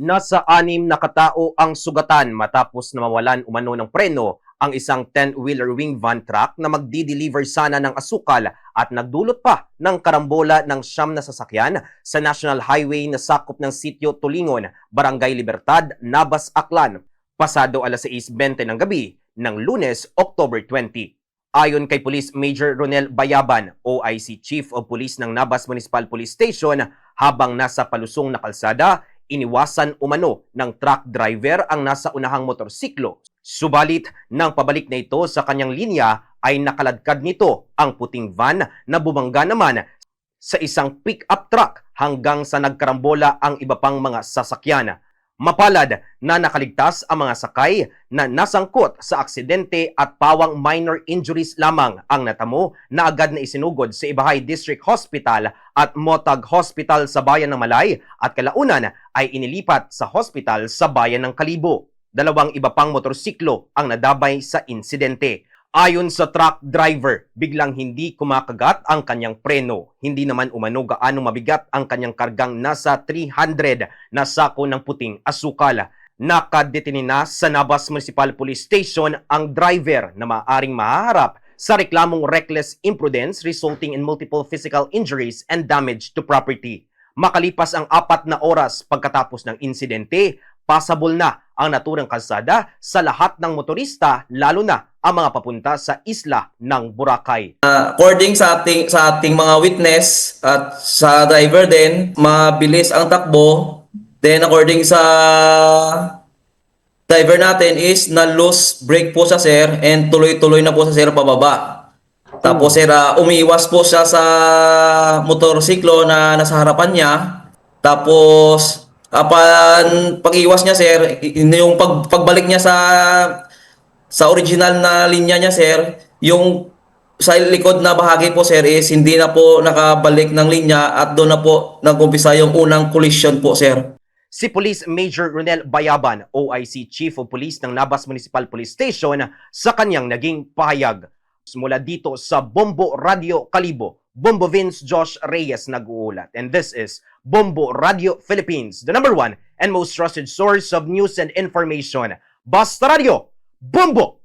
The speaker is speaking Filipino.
Nasa anim na katao ang sugatan matapos na mawalan umano ng preno ang isang 10-wheeler wing van truck na magdi-deliver sana ng asukal at nagdulot pa ng karambola ng siyam na sasakyan sa National Highway na sakop ng sitio Tulingon, Barangay Libertad, Nabas, Aklan, pasado alas 6.20 ng gabi ng lunes, October 20. Ayon kay Police Major Ronel Bayaban, OIC Chief of Police ng Nabas Municipal Police Station, habang nasa palusong na kalsada, iniwasan umano ng truck driver ang nasa unahang motorsiklo. Subalit, nang pabalik na ito sa kanyang linya, ay nakaladkad nito ang puting van na bumangga naman sa isang pick-up truck hanggang sa nagkarambola ang iba pang mga sasakyan. Mapalad na nakaligtas ang mga sakay na nasangkot sa aksidente at pawang minor injuries lamang ang natamo na agad na isinugod sa Ibahay District Hospital at Motag Hospital sa Bayan ng Malay at kalaunan ay inilipat sa hospital sa Bayan ng Kalibo. Dalawang iba pang motorsiklo ang nadabay sa insidente. Ayon sa truck driver, biglang hindi kumakagat ang kanyang preno. Hindi naman umano gaano mabigat ang kanyang kargang nasa 300 na sako ng puting asukal. Nakadetini na sa Nabas Municipal Police Station ang driver na maaring mahaharap sa reklamong reckless imprudence resulting in multiple physical injuries and damage to property. Makalipas ang apat na oras pagkatapos ng insidente, passable na ang naturang kalsada sa lahat ng motorista lalo na ang mga papunta sa isla ng Boracay. according sa ating sa ating mga witness at sa driver din, mabilis ang takbo. Then according sa driver natin is na loose brake po siya sir and tuloy-tuloy na po sa sir pababa. Tapos sir ah, umiwas po siya sa motorsiklo na nasa harapan niya. Tapos apan pag-iwas niya sir, yung pag, pagbalik niya sa sa original na linya niya sir, yung sa likod na bahagi po sir is hindi na po nakabalik ng linya at doon na po nagkumpisa yung unang collision po sir. Si Police Major Ronel Bayaban, OIC Chief of Police ng Nabas Municipal Police Station sa kanyang naging pahayag. Mula dito sa Bombo Radio Kalibo, Bombo Vince Josh Reyes nag-uulat. And this is Bombo Radio Philippines, the number one and most trusted source of news and information. Basta Radio, Bombo!